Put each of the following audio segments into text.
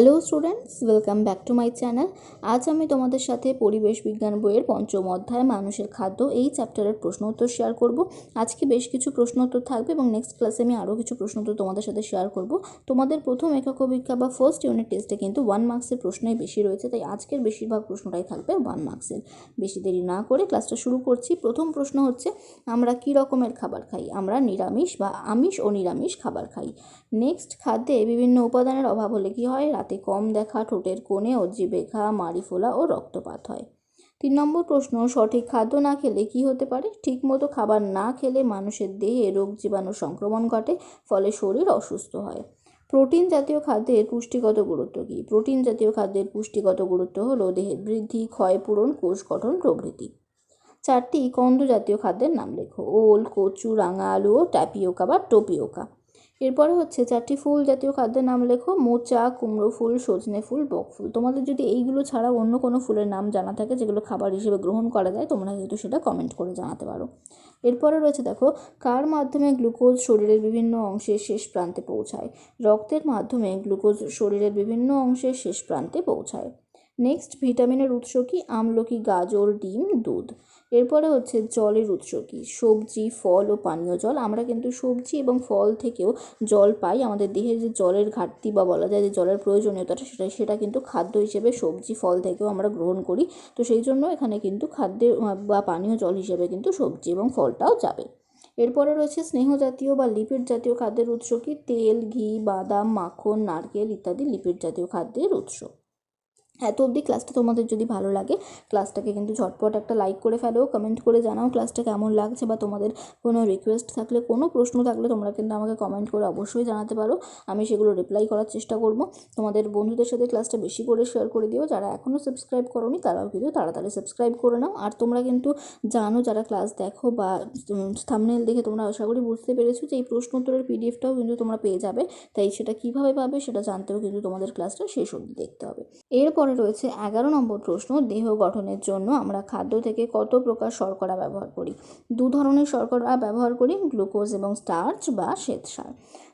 Hello students welcome back to my channel আজ আমি তোমাদের সাথে পরিবেশ বিজ্ঞান বইয়ের পঞ্চম অধ্যায়, মানুষের খাদ্য এই চ্যাপ্টারের প্রশ্ন উত্তর শেয়ার করব। আজকে বেশ কিছু প্রশ্ন উত্তর থাকবে এবং নেক্সট ক্লাসে আমি আরও কিছু প্রশ্ন উত্তর তোমাদের সাথে শেয়ার করব। তোমাদের প্রথম একক অভিজ্ঞা বা ফার্স্ট ইউনিট টেস্টে কিন্তু ওয়ান মার্কসের প্রশ্নই বেশি রয়েছে, তাই আজকের বেশিরভাগ প্রশ্নটাই থাকবে ওয়ান মার্কসের বেশি দেরি না করে ক্লাসটা শুরু করছি। প্রথম প্রশ্ন হচ্ছে, আমরা কী রকমের খাবার খাই? আমরা নিরামিষ বা আমিষ ও নিরামিষ খাবার খাই। নেক্সট খাদ্যে বিভিন্ন উপাদানের অভাব হলে কী হয়? রাতে কম দেখা ঠোঁটের কোণে ও জিভে ঘা মাড়ি ফোলা ও রক্তপাত হয়। তিন নম্বর প্রশ্ন, সঠিক খাদ্য না খেলে কি হতে পারে? ঠিকমতো খাবার না খেলে মানুষের দেহে রোগ জীবাণু সংক্রমণ ঘটে, ফলে শরীর অসুস্থ হয়। প্রোটিন জাতীয় খাদ্যের পুষ্টিগত গুরুত্ব কী? প্রোটিন জাতীয় খাদ্যের পুষ্টিগত গুরুত্ব হলো দেহের বৃদ্ধি ক্ষয়পূরণ কোষ গঠন, প্রভৃতি। চারটি কন্দ জাতীয় খাদ্যের নাম লেখো। ওল, কচু, রাঙা আলু ও ট্যাপিওকা বা টোপিওকা। এরপরে হচ্ছে চারটি ফুল জাতীয় খাদ্যের নাম লেখো, মোচা, কুমড়ো ফুল, সজনে ফুল, বক ফুল। তোমাদের যদি এইগুলো ছাড়াও অন্য কোনো ফুলের নাম জানা থাকে যেগুলো খাবার হিসেবে গ্রহণ করা যায়, তোমরা কিন্তু সেটা কমেন্ট করে জানাতে পারো। এরপরে রয়েছে দেখো, কার মাধ্যমে গ্লুকোজ শরীরের বিভিন্ন অংশের শেষ প্রান্তে পৌঁছায়? রক্তের মাধ্যমে গ্লুকোজ শরীরের বিভিন্ন অংশের শেষ প্রান্তে পৌঁছায়। নেক্সট ভিটামিনের উৎস কি? আমলকি, গাজর, ডিম, দুধ। এরপরে হচ্ছে জলের উৎস কী? সবজি, ফল ও পানীয় জল। আমরা কিন্তু সবজি এবং ফল থেকেও জল পাই। আমাদের দেহের যে জলের ঘাটতি বা বলা যায় যে জলের প্রয়োজনীয়তাটা সেটা সেটা কিন্তু খাদ্য হিসেবে সবজি, ফল থেকেও আমরা গ্রহণ করি। তো সেই জন্য এখানে কিন্তু খাদ্যের বা পানীয় জল হিসেবে কিন্তু সবজি এবং ফলটাও যাবে। এরপরে রয়েছে স্নেহ জাতীয় বা লিপিড জাতীয় খাদ্যের উৎস কি? তেল, ঘি, বাদাম, মাখন, নারকেল ইত্যাদি লিপিড জাতীয় খাদ্যের উৎস। এত অবধি ক্লাসটা তোমাদের যদি ভালো লাগে ক্লাসটাকে কিন্তু ঝটপট একটা লাইক করে ফেলো কমেন্ট করে জানাও ক্লাসটা কেমন লাগছে বা তোমাদের কোনো রিকোয়েস্ট থাকলে, কোনো প্রশ্ন থাকলে তোমরা কিন্তু আমাকে কমেন্ট করে অবশ্যই জানাতে পারো। আমি সেগুলো রিপ্লাই করার চেষ্টা করব। তোমাদের বন্ধুদের সাথে ক্লাসটা বেশি করে শেয়ার করে দিও। যারা এখনও সাবস্ক্রাইব করোনি, তারাও কিন্তু তাড়াতাড়ি সাবস্ক্রাইব করে নাও। আর তোমরা কিন্তু জানো, যারা ক্লাস দেখো বা থামনেল দেখে তোমরা আশা করি বুঝতে পেরেছ যে এই প্রশ্ন উত্তরের পিডিএফটাও কিন্তু তোমরা পেয়ে যাবে। তাই সেটা কীভাবে পাবে, সেটা জানতেও কিন্তু তোমাদের ক্লাসটা শেষ অবধি দেখতে হবে। এরপর এরপরে রয়েছে। এগারো নম্বর প্রশ্ন, দেহ গঠনের জন্য আমরা খাদ্য থেকে কত প্রকার শর্করা ব্যবহার করি? দু ধরনের শর্করা ব্যবহার করি, গ্লুকোজ এবং স্টার্চ বা শ্বেতসার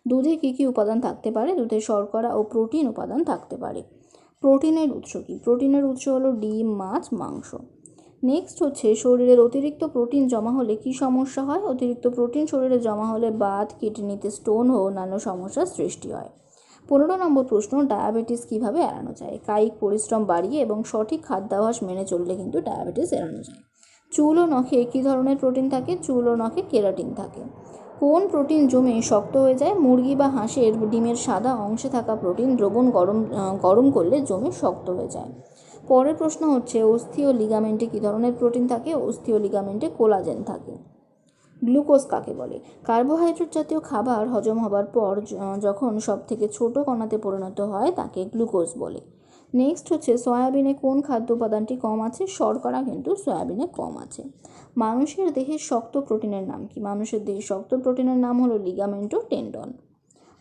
দুধে কী কী উপাদান থাকতে পারে? দুধে শর্করা ও প্রোটিন উপাদান থাকতে পারে। প্রোটিনের উৎস কী? প্রোটিনের উৎস হলো ডিম, মাছ, মাংস। নেক্সট হচ্ছে শরীরের অতিরিক্ত প্রোটিন জমা হলে কি সমস্যা হয়? অতিরিক্ত প্রোটিন শরীরে জমা হলে বাত কিডনিতে স্টোন ও অন্যান্য সমস্যার সৃষ্টি হয়। পনেরো নম্বর প্রশ্ন, ডায়াবেটিস কীভাবে এড়ানো যায়? কায়িক পরিশ্রম বাড়িয়ে এবং সঠিক খাদ্যাভ্যাস মেনে চললে কিন্তু ডায়াবেটিস এড়ানো যায়। চুল ও নখে কী ধরনের প্রোটিন থাকে? চুল ও নখে কেরাটিন থাকে। কোন প্রোটিন জমে শক্ত হয়ে যায়? মুরগি বা হাঁসের ডিমের সাদা অংশে থাকা প্রোটিন দ্রবণ গরম গরম করলে জমে শক্ত হয়ে যায়। পরের প্রশ্ন হচ্ছে, অস্থি ও লিগামেন্টে কী ধরনের প্রোটিন থাকে? অস্থি ও লিগামেন্টে কোলাজেন থাকে। গ্লুকোজ কাকে বলে? কার্বোহাইড্রেট জাতীয় খাবার হজম হবার পর যখন সব থেকে ছোটো কণাতে পরিণত হয়, তাকে গ্লুকোজ বলে। নেক্সট হচ্ছে, সয়াবিনে কোন খাদ্য উপাদানটি কম আছে? শর্করা কিন্তু সয়াবিনে কম আছে। মানুষের দেহের শক্ত প্রোটিনের নাম কি? মানুষের দেহের শক্ত প্রোটিনের নাম হলো লিগামেন্ট ও টেন্ডন।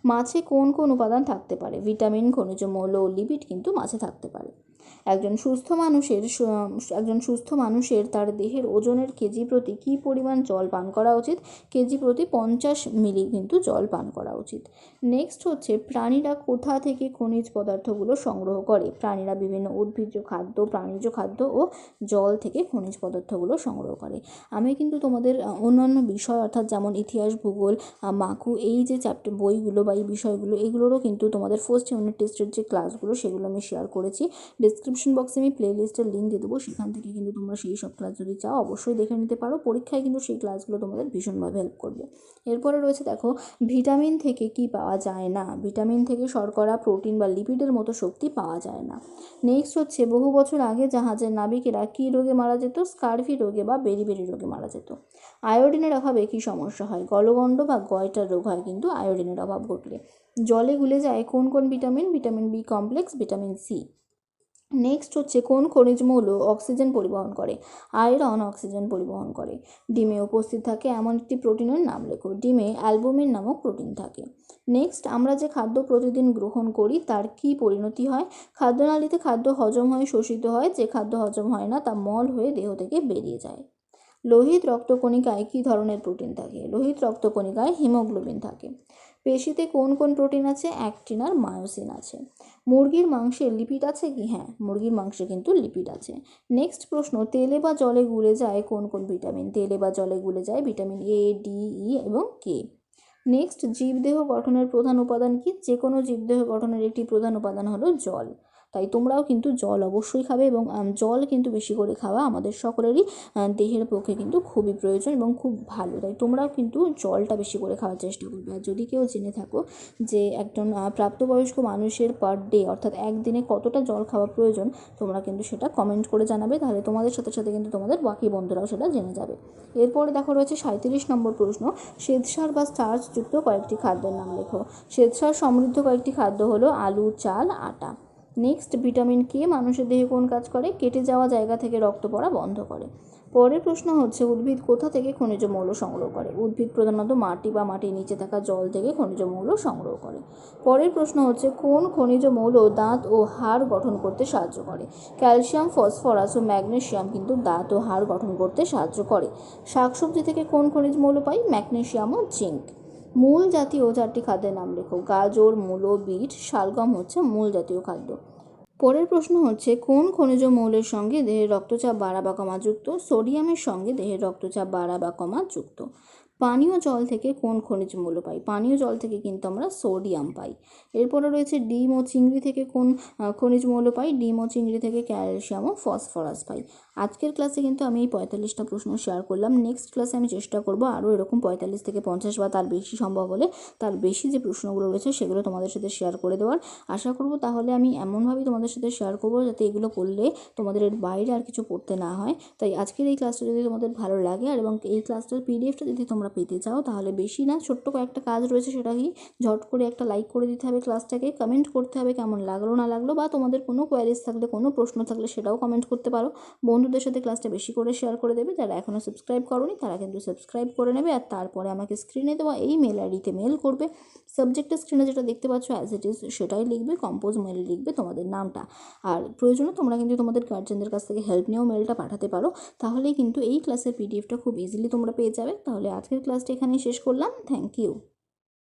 মাছে কোন কোন উপাদান থাকতে পারে? ভিটামিন, খনিজ মৌল ও লিপিড কিন্তু মাছে থাকতে পারে। একজন সুস্থ মানুষের একজন সুস্থ মানুষের তার দেহের ওজনের কেজি প্রতি কী পরিমাণ জল পান করা উচিত? কেজি প্রতি পঞ্চাশ মিলি কিন্তু জল পান করা উচিত। নেক্সট হচ্ছে, প্রাণীরা কোথা থেকে খনিজ পদার্থগুলো সংগ্রহ করে? প্রাণীরা বিভিন্ন উদ্ভিজ্জ খাদ্য, প্রাণীজ খাদ্য ও জল থেকে খনিজ পদার্থগুলো সংগ্রহ করে। আমি কিন্তু তোমাদের অন্যান্য বিষয় অর্থাৎ যেমন ইতিহাস, ভূগোল মাকু, এই যে চ্যাপ্টার বইগুলো বা এই বিষয়গুলো, এগুলোরও কিন্তু তোমাদের ফার্স্ট ইউনিট টেস্টের যে ক্লাসগুলো সেগুলো আমি শেয়ার করেছি। ডিসক্রিপশন বক্সে আমি প্লে লিস্টের লিঙ্ক দিয়ে দেবো। সেখান থেকে কিন্তু তোমরা সেই সব ক্লাস যদি চাও, অবশ্যই দেখে নিতে পারো। পরীক্ষায় কিন্তু সেই ক্লাসগুলো তোমাদের ভীষণভাবে হেল্প করবে। এরপরে রয়েছে দেখো ভিটামিন থেকে কি পাওয়া যায় না? ভিটামিন থেকে শর্করা প্রোটিন বা লিপিডের মতো শক্তি পাওয়া যায় না। নেক্সট হচ্ছে, বহু বছর আগে জাহাজের নাবিকেরা কী রোগে মারা যেত? স্কারভি রোগে বা বেরিবেরি রোগে মারা যেত। আয়োডিনের অভাবে কী সমস্যা হয়? গলগণ্ড বা গয়টার রোগ হয় কিন্তু আয়োডিনের অভাব ঘটলে। জলে গুলে যায় কোন কোন vitamin vitamin B complex vitamin C next হচ্ছে কোন খনিজ মৌল অক্সিজেন পরিবহন করে? আয়রন অক্সিজেন পরিবহন করে। ডিমে উপস্থিত থাকে এমন একটি প্রোটিনের নাম লেখো। ডিমে অ্যালবুমিন নামক প্রোটিন থাকে। নেক্সট আমরা যে খাদ্য প্রতিদিন গ্রহণ করি, তার কি পরিণতি হয়? খাদ্যনালীতে খাদ্য হজম হয়ে শোষিত হয়। যে খাদ্য হজম হয় না, তা মল হয়ে দেহ থেকে বেরিয়ে যায়। লোহিত রক্তকণিকায় কী ধরনের প্রোটিন থাকে? লোহিত রক্তকণিকায় হিমোগ্লোবিন থাকে। পেশিতে কোন কোন প্রোটিন আছে? অ্যাক্টিন আর মায়োসিন আছে। মুরগির মাংসে লিপিড আছে কি? হ্যাঁ মুরগির মাংসে কিন্তু লিপিড আছে। নেক্সট প্রশ্ন, তেলে বা জলে গুলে যায় কোন কোন ভিটামিন? তেলে বা জলে গুলে যায় ভিটামিন এ ডি ই এবং কে নেক্সট, জীবদেহ গঠনের প্রধান উপাদান কি? যে কোনো জীবদেহ গঠনের একটি প্রধান উপাদান হলো জল। তাই তোমরাও কিন্তু জল অবশ্যই খাবে এবং জল কিন্তু বেশি করে খাওয়া আমাদের সকলেরই দেহের পক্ষে কিন্তু খুবই প্রয়োজন এবং খুব ভালো। তাই তোমরাও কিন্তু জলটা বেশি করে খাওয়ার চেষ্টা করবে। আর যদি কেউ জেনে থাকো যে একজন প্রাপ্তবয়স্ক মানুষের পার ডে অর্থাৎ একদিনে কতটা জল খাওয়া প্রয়োজন, তোমরা কিন্তু সেটা কমেন্ট করে জানাবে। তাহলে তোমাদের সাথে সাথে কিন্তু তোমাদের বাকি বন্ধুরাও সেটা জেনে যাবে। এরপরে দেখো রয়েছে সাঁত্রিশ নম্বর প্রশ্ন। শ্বেতসার বা স্টার্চযুক্ত কয়েকটি খাদ্যের নাম লেখো। শ্বেতসার সমৃদ্ধ কয়েকটি খাদ্য হলো আলু, চাল, আটা। নেক্সট ভিটামিন কে মানুষের দেহে কোন কাজ করে? কেটে যাওয়া জায়গা থেকে রক্ত পড়া বন্ধ করে। পরের প্রশ্ন হচ্ছে, উদ্ভিদ কোথা থেকে খনিজ মৌল সংগ্রহ করে? উদ্ভিদ প্রধানত মাটি বা মাটির নিচে থাকা জল থেকে খনিজ মৌল সংগ্রহ করে। পরের প্রশ্ন হচ্ছে, কোন খনিজ মৌল দাঁত ও হাড় গঠন করতে সাহায্য করে? ক্যালসিয়াম, ফসফরাস ও ম্যাগনেসিয়াম কিন্তু দাঁত ও হাড় গঠন করতে সাহায্য করে। শাকসবজি থেকে কোন খনিজ মৌল পাই? ম্যাগনেসিয়াম ও জিঙ্ক। মূল জাতীয় চারটি খাদ্যের নাম লেখো। গাজর, মূলো, বিট, শালগম হচ্ছে মূল জাতীয় খাদ্য। পরের প্রশ্ন হচ্ছে, কোন খনিজ মৌলের সঙ্গে দেহের রক্তচাপ বাড়া বা কমা যুক্ত সোডিয়ামের সঙ্গে দেহের রক্তচাপ বাড়া বা কমা যুক্ত পানীয় জল থেকে কোন খনিজ মূল্য পাই? পানীয় জল থেকে কিন্তু আমরা সোডিয়াম পাই। এরপরে রয়েছে, ডিম ও চিংড়ি থেকে কোন খনিজ মূল্য পাই? ডিম ও চিংড়ি থেকে ক্যালসিয়াম ও ফসফরাস পাই। আজকের ক্লাসে কিন্তু আমি এই পঁয়তাল্লিশটা প্রশ্ন শেয়ার করলাম। নেক্সট ক্লাসে আমি চেষ্টা করব আরও এরকম পঁয়তাল্লিশ থেকে পঞ্চাশ বা তার বেশি সম্ভব হলে তার বেশি যে প্রশ্নগুলো রয়েছে সেগুলো তোমাদের সাথে শেয়ার করে দেওয়ার। আশা করব তাহলে আমি এমনভাবেই তোমাদের সাথে শেয়ার করব যাতে এগুলো করলে তোমাদের এর বাইরে আর কিছু পড়তে না হয়। তাই আজকের এই ক্লাসটা যদি তোমাদের ভালো লাগে আর এবং এই ক্লাসটার পিডিএফটা যদি তোমরা পেতে চাও তাহলে বেশি না, ছোট্ট কয়েকটা কাজ রয়েছে সেটা কি? ঝট করে একটা লাইক করে দিতে হবে ক্লাসটাকে কমেন্ট করতে হবে কেমন লাগল না লাগল বা তোমাদের কোনো কোয়ারিজ থাকলে, কোনো প্রশ্ন থাকলে সেটাও কমেন্ট করতে পারো। বন্ধুদের সাথে ক্লাসটা বেশি করে শেয়ার করে দেবে। যারা এখনও সাবস্ক্রাইব করোনি, তারা কিন্তু সাবস্ক্রাইব করে নেবে। আর তারপরে আমাকে স্ক্রিনে দেওয়া এই মেল আইডিতে মেল করবে। সাবজেক্টের স্ক্রিনে যেটা দেখতে পাচ্ছ অ্যাজ ইট ইজ সেটাই লিখবে কম্পোজ মেলে লিখবে তোমাদের নামটা। আর প্রয়োজনে তোমরা কিন্তু তোমাদের গার্জেনদের কাছ থেকে হেল্প নিয়েও মেলটা পাঠাতে পারো। তাহলেই কিন্তু এই ক্লাসের পিডিএফটা খুব ইজিলি তোমরা পেয়ে যাবে। তাহলে আজকের ক্লাসটা এখানেই শেষ করলাম। Thank you